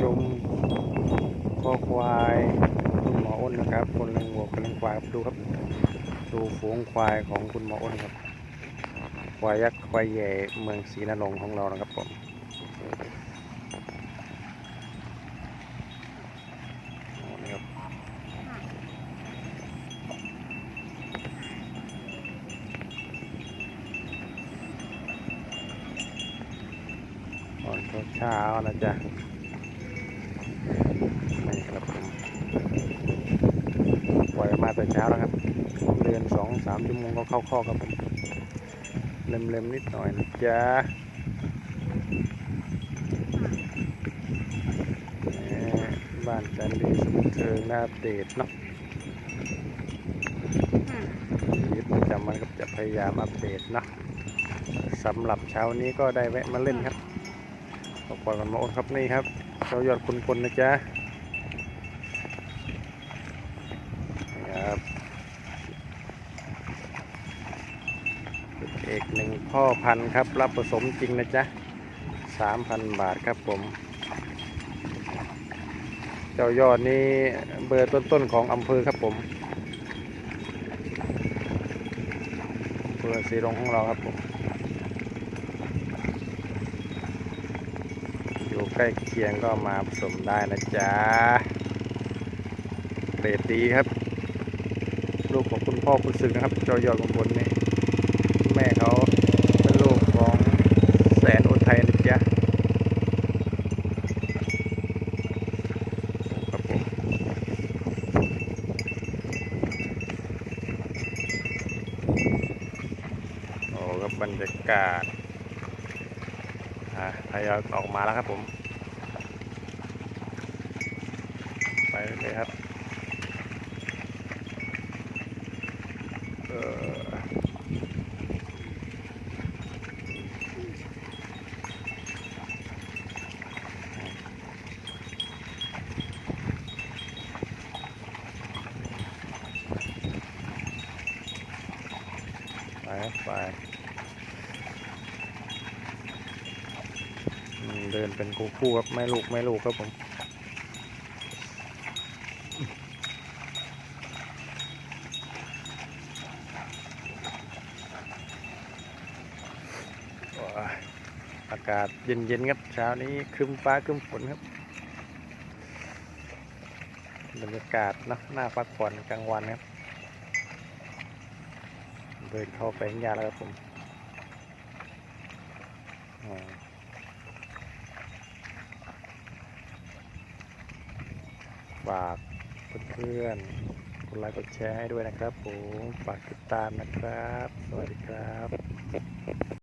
ชมข้อควายคุณหมออ้นนะครับ คนเลี้ยงวัวคนเลี้ยงควายดูครับ ดูฝูงควายของคุณหมออ้นครับ ควายยักษ์ควายใหญ่เมืองศรีนรงค์ของเรานะครับผมตอนเช้านะจ๊ะ นี่ครับผมปล่อยมาแต่เช้าแล้วครับเดินสองสามชั่วโมงก็เข้าข้อครับผมเล็มๆนิดหน่อยนะจ๊ะบ้านจันดีสมุทรเทิงหน้าเดตเนาะชีวิตประจำวันก็จะพยายามอัปเดตเนาะสำหรับเช้านี้ก็ได้แวะมาเล่นครับ ขอบคุณมาอนครับนี่ครับเจ้ายอดคุณพลนะจ๊ะนะครับเอกหนึ่งพ่อพันครับ รับผสมจริงนะจ๊ะสามพันบาทครับผม เจ้ายอดนี่เบอร์ต้นๆของอำเภอครับผมอำเภอสีลงของเราครับผม อยู่ใกล้เคียงก็มาผสมได้นะจ๊ะเกรดดีครับ ลูกของคุณพ่อคุณศึกนะครับจ้ายอดของคนนี่แม่เขาเป็นลูกของแสนอุทัยนะจ๊ะโอ้ครับบรรยากาศ อ่าทยอยออกมาแล้วครับผม ไปเลยครับเออไปไป อืม เดินเป็นคู่คู่ครับแม่ลูกแม่ลูกครับผมอากาศเย็นๆครับเช้านี้ครึ้มฟ้าครึ้มฝนครับบรรยากาศนะหน้าพักผ่อนกลางวันครับ เดินเข้าไปข้างยาแล้วครับผมอ๋อ ฝากเพื่อนๆกดไลค์กดแชร์ให้ด้วยนะครับผมฝากติดตามนะครับ สวัสดีครับ